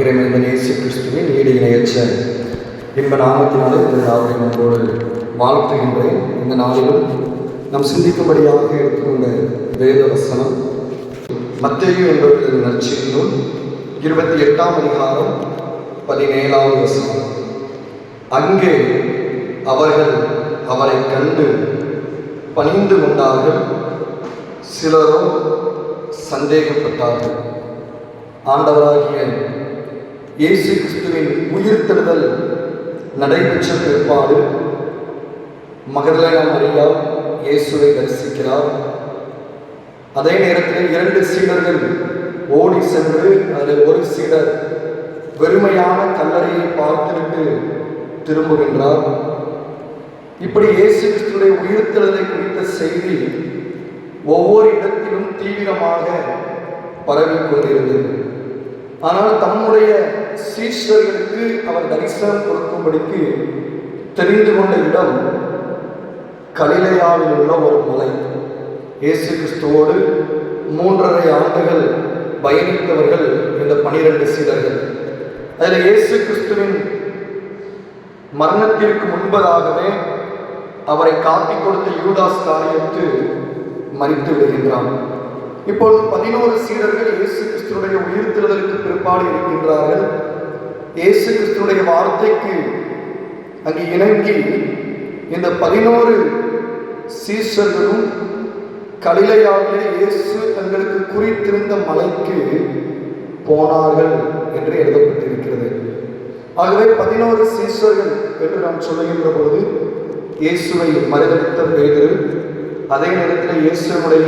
இறைமைந்த நேசி கிறிஸ்துவின் ஈடு இணையற்ற இன்ப நாமத்தினாலே இந்த நாளை நம்மோடு வாழ்த்துகின்றேன். இந்த நாளிலும் நாம் சிந்திக்கும்படியாக எடுத்துக்கொண்ட வேத வசனம் மத்தேயு என்பவர்களது நற்செய்தியும் இருபத்தி எட்டாம் அதிகாரம் பதினேழாவது வசனம். அங்கே அவர்கள் அவரை கண்டு பணிந்து கொண்டார்கள். சிலரும் சந்தேகப்பட்டார்கள். ஆண்டவராகிய இயேசு கிறிஸ்துவின் உயிர்த்தெழுதல் நடைபெற்ற பிற்பாடு மகதலேனா மரியா இயேசுவை தரிசிக்கிறார். அதே நேரத்தில் இரண்டு சீடர்கள் ஓடி சென்று அதில் ஒரு சீடர் வெறுமையான கல்லறையை பார்த்துவிட்டு திரும்புகின்றார். இப்படி இயேசு கிறிஸ்துடைய உயிர்த்தெழுதலை குறித்த செய்தி ஒவ்வொரு இடத்திலும் தீவிரமாக பரவிக் கொண்டிருந்தது ஆனால் தம்முடைய சீஷர்களுக்கு அவர் தரிசனம் கொடுக்கும்படிக்கு தெரிந்து கொண்ட இடம் கலிலையாவில் உள்ள ஒரு மலை. இயேசு கிறிஸ்துவோடு மூன்றரை ஆண்டுகள் பயணித்தவர்கள் இந்த பனிரெண்டு சீடர்கள். அதில் இயேசு கிறிஸ்துவின் மரணத்திற்கு முன்பதாகவே அவரை காட்டிக் கொடுத்த யூதாஸ் காரியத்து மறித்து விடுகின்றான். இப்பொழுது பதினோரு சீடர்கள் இயேசு கிறிஸ்துடைய உயிர்த்தெழுதலுக்கு பிற்பாடு இருக்கின்றார்கள். இயேசு கிறிஸ்துடைய வார்த்தைக்கு அங்கு இணங்கி இந்த பதினோரு சீசர்களும் கலிலையாவிலே இயேசு தங்களுக்கு குறித்திருந்த மலைக்கு போனார்கள் என்று எழுதப்பட்டிருக்கிறது. ஆகவே பதினோரு சீசர்கள் என்று நாம் சொல்லுகின்ற பொழுது இயேசுவை மறுதளித்த பேதரு அதே நேரத்தில் இயேசுடைய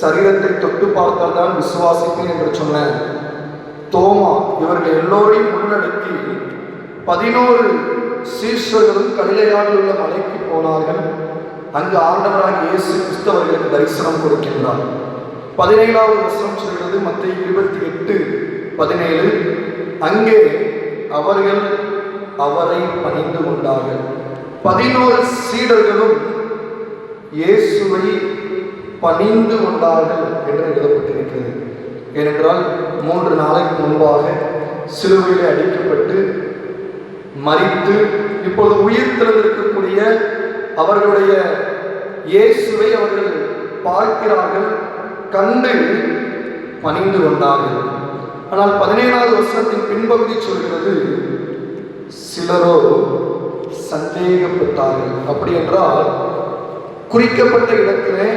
சரீரத்தை தொட்டு பார்த்தால் தான் விசுவாசிப்பேன் என்று சொன்ன தோமா இவர்கள் எல்லோரையும் உள்ளடக்கி பதினோரு சீஷர்களும் கலிலையாவில் உள்ள மலைக்கு போனார்கள். அங்கு ஆண்டவராக இயேசு கிறிஸ்தவர்களுக்கு தரிசனம் கொடுக்கின்றார். பதினேழாவது வசனம் சொல்கிறது மத்திய இருபத்தி எட்டு பதினேழு. அங்கே அவர்கள் அவரை பணிந்து கொண்டார்கள். பதினோரு சீடர்களும் இயேசுவை பணிந்து கொண்டார்கள் என்று எழுதப்பட்டிருக்கிறது. ஏனென்றால் மூன்று நாளைக்கு முன்பாக சிலுவையில் அடிக்கப்பட்டு மறித்து இப்போது உயிர் திறந்திருக்கக்கூடிய அவர்களுடைய இயேசுவை அவர்கள் பார்க்கிறார்கள் கண்டு பணிந்து கொண்டார்கள். ஆனால் பதினேழாவது வருஷத்தின் பின்பகுதி சொல்கிறது சிலரோ சந்தேகப்பட்டார்கள். அப்படி என்றால் குறிக்கப்பட்ட இடத்திலே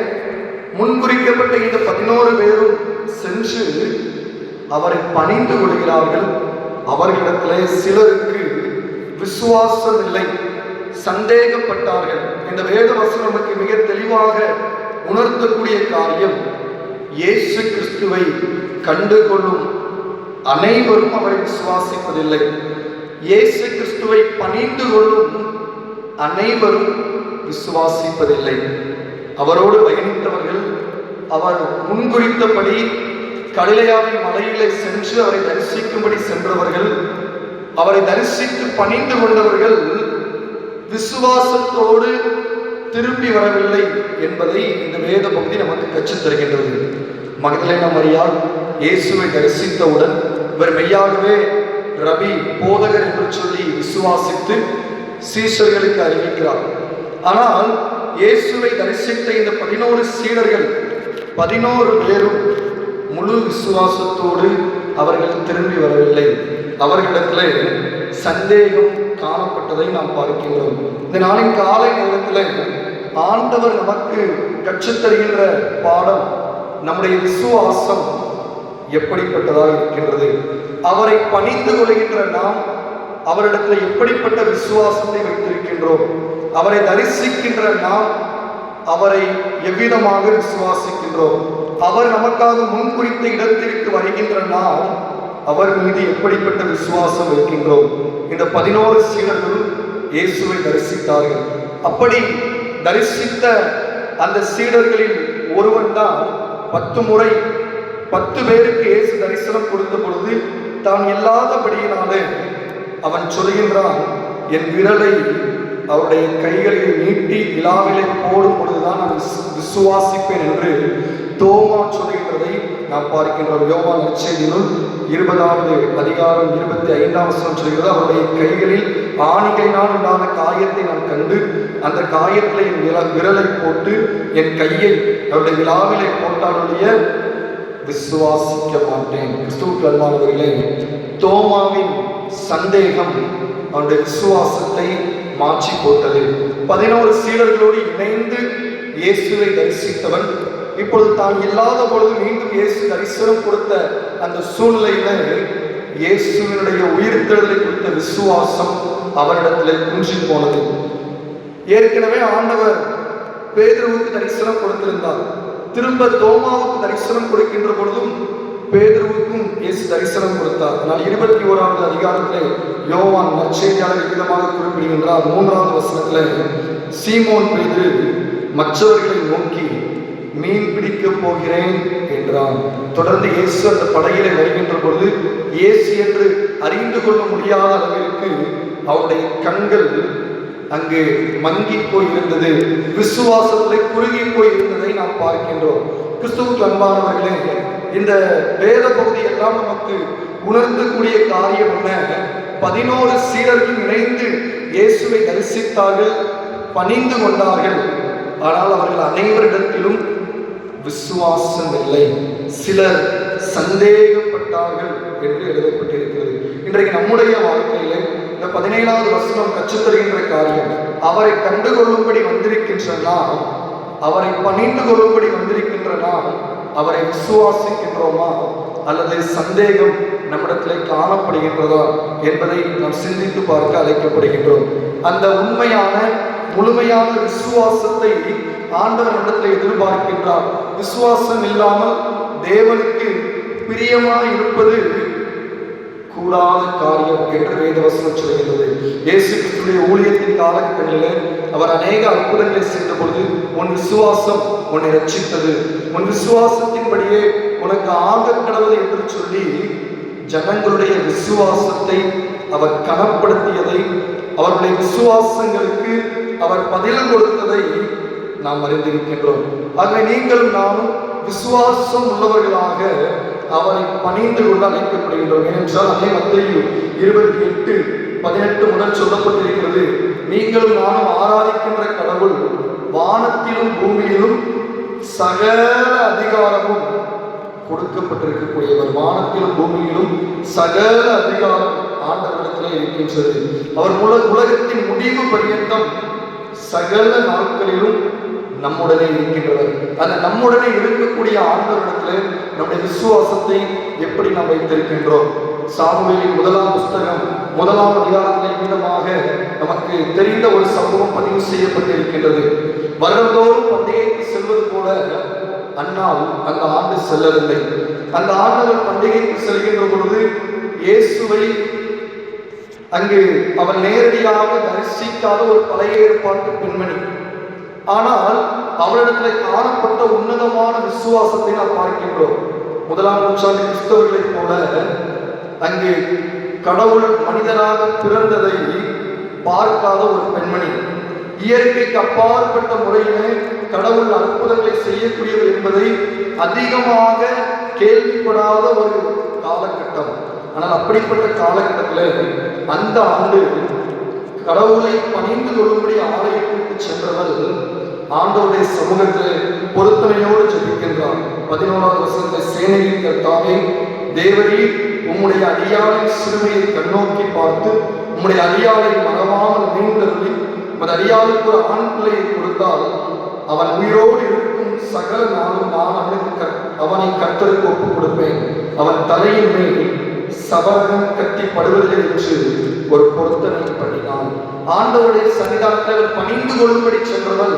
முன்குறிக்கப்பட்ட இந்த பதினோரு பேரும் சென்று அவரை பணிந்து கொள்கிறார்கள். அவர்களிடத்திலே சிலருக்கு விசுவாசம் இல்லை. சந்தேகப்பட்டார்கள். இந்த வேத வசனம் நமக்கு மிக தெளிவாக உணர்த்தக்கூடிய காரியம் இயேசு கிறிஸ்துவை கண்டு கொள்ளும் அனைவரும் அவரை விசுவாசிப்பதில்லை. இயேசு கிறிஸ்துவை பணிந்து கொள்ளும் அனைவரும் விசுவாசிப்பதில்லை. அவரோடு பயணித்தவர்கள் அவர் முன்குறித்தபடி கலிலையாவின் மலையிலே சென்று அவரை தரிசிக்கும்படி சென்றவர்கள் அவரை தரிசித்து பணிந்து கொண்டவர்கள் விசுவாசத்தோடு திரும்பி வரவில்லை என்பதை இந்த வேத பகுதி நமக்கு கற்றுத் தருகின்றது. மகதலேன மரியாள் இயேசுவை தரிசித்தவுடன் இவர் மெய்யாகவே ரவி போதகர் என்று சொல்லி விசுவாசித்து சீசர்களுக்கு அறிவிக்கிறார். ஆனால் இயேசுவை தரிசித்த இந்த பதினோரு சீடர்கள் பதினோரு பேரும் முழு விசுவாசத்தோடு அவர்கள் திரும்பி வரவில்லை. அவர்களிடத்திலே சந்தேகம் காணப்பட்டதை நாம் பார்க்கின்றோம். இந்த நாளின் காலை நேரத்தில் ஆண்டவர் நமக்கு கற்றுத்தருகின்ற பாடம் நம்முடைய விசுவாசம் எப்படிப்பட்டதாக இருக்கின்றது? அவரை பணிந்து கொள்கின்ற நாம் அவரிடத்தில் எப்படிப்பட்ட விசுவாசத்தை வைத்திருக்கின்றோம்? அவரை தரிசிக்கின்ற நாம் அவரை எவ்விதமாக விசுவாசிக்கின்றோம்? அவர் நமக்காக முன்குறித்த இடத்திற்கு வருகின்ற நாம் அவர் மீது எப்படிப்பட்ட விசுவாசம் வைக்கின்றோம் இந்த பதினோரு சீடர்களும் இயேசுவை தரிசித்தார்கள். அப்படி தரிசித்த அந்த சீடர்களில் ஒருவன் தான் பத்து முறை பத்து பேருக்கு இயேசு தரிசனம் கொடுத்த பொழுது தான் இல்லாதபடியினாலே அவன் சொல்கின்றான் என் விரலை அவருடைய கைகளில் நீட்டி விழாவிலே போடும் பொழுதுதான் நான் விசுவாசிப்பேன் என்று தோமா சொல்கின்றதை நாம் பார்க்கின்றோம். யோவான் நற்செய்தியினுள் இருபதாவது அதிகாரம் இருபத்தி ஐந்தாம் வசனம் சொல்கிறது அவருடைய கைகளில் ஆணிகளினால் உண்டான காயத்தை நான் கண்டு அந்த காயத்தில் என் விர விரலை போட்டு என் கையை அவருடைய விழாவிலே போட்டாலுடைய விசுவாசிக்க மாட்டேன். கிறிஸ்துவுக்கு அன்பானவர்களே தோமாவின் சந்தேகம் அவருடைய விசுவாசத்தை மாற்றி போட்டது பதினோரு சீடர்களோடு இணைந்து இயேசுவை தரிசித்தவன் இப்பொழுது தான் இல்லாத பொழுது மீண்டும் இயேசு தரிசனம் கொடுத்த அந்த சூழ்நிலையில இயேசுவினுடைய உயிர்த்தெழுதலை குறித்த விசுவாசம் அவரிடத்திலே குன்றி போனது. ஏற்கனவே ஆண்டவர் பேதுருவுக்கு தரிசனம் கொடுத்திருந்தார். திரும்ப தோமாவுக்கு தரிசனம் கொடுக்கின்ற பொழுதும் பேதுருவுக்கும் இயேசு தரிசனம் கொடுத்தார். நான் இருபத்தி ஓராவது அதிகாரத்திலே யோவான் நற்செய்தியாளர் விதமாக குறிப்பிடுகின்றார். மூன்றாவது வசனத்தில் சீமோன் பேதுரு மற்றவர்களை நோக்கி மீன் பிடிக்க போகிறேன் என்றான். தொடர்ந்து இயேசு அந்த படகிலே வருகின்ற பொழுது இயேசு என்று அறிந்து கொள்ள முடியாத அளவிற்கு அவருடைய கண்கள் அங்கு மங்கி போயிருந்தது. விசுவாசத்தில் விசுவாசத்திலே குறுகி போயிருந்ததை நாம் பார்க்கின்றோம். கிறிஸ்துவுக்கு அன்பானவர்களே இந்த வேத பகுதி எல்லாம் நமக்கு உணர்ந்தக்கூடிய காரியம் என்ன? பதினோரு சீரர்கள் இணைந்து இயேசுவை தரிசித்தார்கள் பணிந்து கொண்டார்கள். ஆனால் அவர்கள் அனைவரிடத்திலும் விசுவாசம் இல்லை. சிலர் சந்தேகப்பட்டார்கள் என்று எழுதப்பட்டிருக்கிறது. இன்றைக்கு நம்முடைய வாழ்க்கையில இந்த பதினேழாவது வசனம் கற்றுத்தருகின்ற காரியம் அவரை கண்டுகொள்ளும்படி வந்திருக்கின்ற நாம் அவரை பணிந்து கொள்ளும்படி வந்திருக்கின்ற நாம் அவரை விசுவாசிக்கின்றோமா? அல்லது சந்தேகம் நம்மிடத்திலே காணப்படுகின்றதா என்பதை நாம் சிந்தித்து பார்க்க அழைக்கப்படுகின்றோம். அந்த உண்மையான முழுமையான விசுவாசத்தை ஆண்டவர் இடத்தில் எதிர்பார்க்கின்றார். விசுவாசம் இல்லாமல் தேவனுக்கு பிரியமாக இருப்பது கூடாத காரியம் என்று வேதவசனம் சொல்கிறது இயேசு கிறிஸ்துடைய ஊழியத்தின் காலகட்டங்களில் அவர் அநேக அற்புதங்களை செய்த பொழுது உன் விசுவாசம் உன்னை ரட்சித்தது உன் விசுவாசத்தின்படியே உனக்கு ஆக கடவுள் என்று சொல்லி ஜனங்களுடைய விசுவாசத்தை அவர் கனப்படுத்தியதை அவருடைய விசுவாசங்களுக்கு அவர் பதில் கொடுத்ததை நாம் அறிந்திருக்கின்றோம். ஆகவே நீங்களும் நாம் விசுவாசம் உள்ளவர்களாக அவரை பணிந்து கொண்டு அழைக்கப்படுகின்றோம். ஏனென்றால் அதே மத்தியில் இருபத்தி எட்டு பதினெட்டு முதல் சொல்லப்பட்டிருக்கிறது. நீங்களும் நானும் ஆராதிக்கின்ற கடவுள் வானத்திலும் பூமியிலும் சகல அதிகாரமும் கொடுக்கப்பட்டிருக்கக்கூடியவர். வானத்திலும் பூமியிலும் சகல அதிகாரம் ஆண்டவரிடத்திலே இருக்கின்றது. அவர் உலகத்தின் முடிவு பரியந்தம் சகல நாட்களிலும் நம்முடனே இருக்கின்றது. அந்த நம்முடனே இருக்கக்கூடிய ஆண்டவரிடத்துல நம்முடைய விசுவாசத்தை எப்படி நாம் வைத்திருக்கின்றோம்? சாமுவேலின் முதலாம் புஸ்தகம் முதலாம் அதிகாரத்தின் மீதமாக நமக்கு தெரிந்த ஒரு சம்பவம் பதிவு செய்யப்பட்டிருக்கின்றது. வருடந்தோறும் பண்டிகைக்கு செல்வது போல அன்னால் அந்த ஆண்டு செல்லவில்லை. அந்த ஆண்டவர் பண்டிகைக்கு செல்கின்ற பொழுது இயேசுவை அங்கு அவர் நேரடியாக தரிசிக்காத ஒரு பழைய ஏற்பாட்டு பெண்மணி ஆனால் அவரிடத்தில் காணப்பட்ட உன்னதமான விசுவாசத்தை நாம் பார்க்கின்றோம். முதலாம் நூற்றாண்டு கிறிஸ்தவர்களைப் போல அங்கே கடவுள் மனிதனாக பிறந்ததை பார்க்காத ஒரு பெண்மணி. இயற்கைக்கு அப்பாற்பட்ட முறையிலே கடவுள் அற்புதங்களை செய்யக்கூடியவர் என்பதை அதிகமாக கேள்விப்படாத ஒரு காலகட்டம். ஆனால் அப்படிப்பட்ட காலகட்டத்தில் அந்த ஆண்டு கடவுளை பணிந்து கொள்ளும்படி ஆலயத்திற்கு சென்றவர் ஆண்டோடைய சமூகத்தில் பொருத்தனையோடு ஜபிக்கின்றார். பதினோராவது வருஷத்தை சேனையின் கர்த்தாவே தேவரீர் உம்முடைய அடியாளின் சிறுமையை கண்ணோக்கி பார்த்து உம்முடைய அடியாளை மறவாமல் மீண்டருளி உமது அடியாளுக்கு ஒரு ஆண் பிள்ளையை கொடுத்தால் அவன் உயிரோடு இருக்கும் சகல நாளும் நான் அவனுக்கு கற்- அவனை கத்தருக்கு ஒப்புக் கொடுப்பேன் அவன் தலையின் மேல் சபரகம் கட்டி படுவதில்லை என்று ஒரு பொருத்தனை ஆண்டவருடைய சன்னிதானத்தில் அவர் பணிந்து கொள்ளும்படி சென்றவள்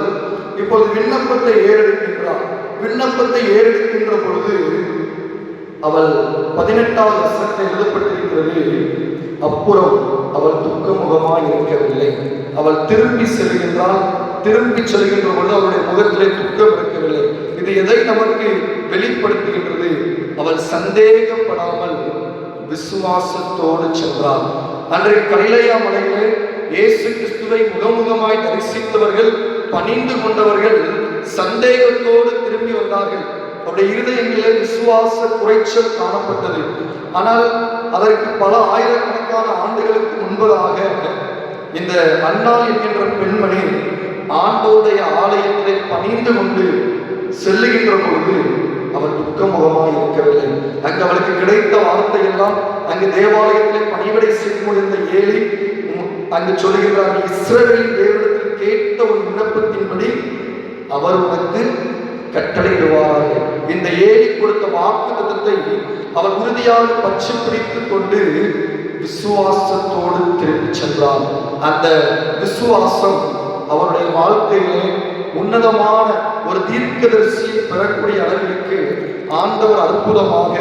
இப்பொழுது விண்ணப்பத்தை ஏறெடுக்கின்றார் விண்ணப்பத்தை ஏறெடுக்கின்ற பொழுது அவள் பதினெட்டாவது வசனத்தில் எழுதப்பட்டிருக்கிறது அப்புறம் அவள் துக்கமுகமாய் இருக்கவில்லை. அவள் திரும்பி செல்கின்றால் திரும்பி செல்கின்ற பொழுது அவளுடைய முகத்திலே துக்கம் இருக்கவில்லை இது எதை நமக்கு வெளிப்படுத்துகின்றது? அவள் சந்தேகப்படாமல் விசுவாசத்தோடு சென்றாள். அன்றைய கலையா மலையிலே இயேசு கிறிஸ்துவை முகமுகமாய் தரிசித்தவர்கள் பணிந்து கொண்டவர்கள் சந்தேகத்தோடு திரும்பி வந்தார்கள். அவருடைய இருதயங்களிலே விசுவாச குறைச்சல் காணப்பட்டது. ஆனால் அதற்கு பல ஆயிரக்கணக்கான ஆண்டுகளுக்கு முன்பதாக இந்த அன்னாள் என்கின்ற பெண்மணி ஆண்டோடைய ஆலயத்திலே பணிந்து கொண்டு செல்லுகின்ற பொழுது அவள் துக்கமுகமாக இருக்கவில்லை. அங்கு அவளுக்கு கிடைத்த வார்த்தை எல்லாம் அங்கு தேவாலயத்திலே பணிவிடை செய்து கொண்டிருந்த ஏழை அங்கு சொல்லுகிறார் இஸ்ரேலின் தேவனத்தில் கேட்ட ஒரு விண்ணப்பத்தின்படி அவர் உனக்கு கட்டளையிடுவார். இந்த ஏலி கொடுத்த வாக்கு தத்தத்தை அவர் உறுதியாக பச்சை பிடித்துக் கொண்டு விசுவாசத்தோடு திரும்பிச் சென்றார். அந்த விசுவாசம் அவருடைய வாழ்க்கையிலே உன்னதமான ஒரு தீர்க்கதரிசியை பெறக்கூடிய அளவிற்கு ஆண்டவர் அற்புதமாக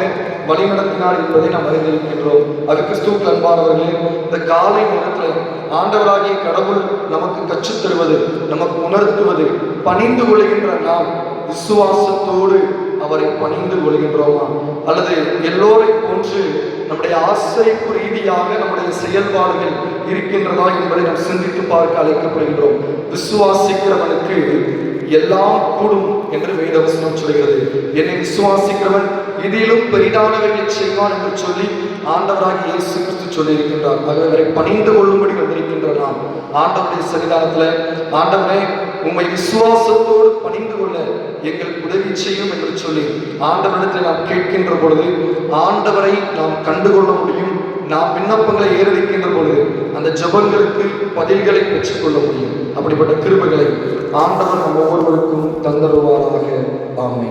வழிநடத்தினார் என்பதை நாம் அறிந்திருக்கின்றோம். அது கிறிஸ்துவுக்கு அன்பானவர்களே இந்த காலை நேரத்தில் ஆண்டவராகிய கடவுள் நமக்கு கற்றுத் தருவது நமக்கு உணர்த்துவது பணிந்து கொள்கின்ற நாம் விசுவாசத்தோடு அவரை பணிந்து கொள்கின்றோமா? அல்லது எல்லோரை போன்று நம்முடைய ஆசைப்பு ரீதியாக நம்முடைய செயல்பாடுகள் இருக்கின்றதா என்பதை நாம் சிந்தித்து பார்க்க அழைக்கப்படுகின்றோம். விசுவாசிக்கிறவனுக்கு எல்லாம் கூடும் என்று வேதவசனம் சொல்கிறது. என்னை விசுவாசிக்கிறவன் இதிலும் பெரிதானவைகளை செய்வான் என்று சொல்லி ஆண்டவராக இயேசு கிறிஸ்து சொல்லியிருக்கின்றார். ஆகவே அவரை பணிந்து கொள்ளும்படி வந்திருக்கின்ற நாம். ஆண்டவருடைய சன்னிதானத்துல ஆண்டவரே உம்மை விசுவாசத்தோடு பணிந்து கொள்ள எங்களுக்கு உதவி செய்யும் என்று சொல்லி ஆண்டவரிடத்தில் நாம் கேட்கின்ற பொழுது ஆண்டவரை நாம் கண்டுகொள்ள முடியும் நாம் விண்ணப்பங்களை ஏறடிக்கின்ற பொழுது அந்த ஜபங்களுக்கு பதில்களை பெற்றுக்கொள்ள முடியும். அப்படிப்பட்ட கிருபைகளை ஆண்டவர் நம் ஒவ்வொருவருக்கும் தந்தருவாராக. ஆமை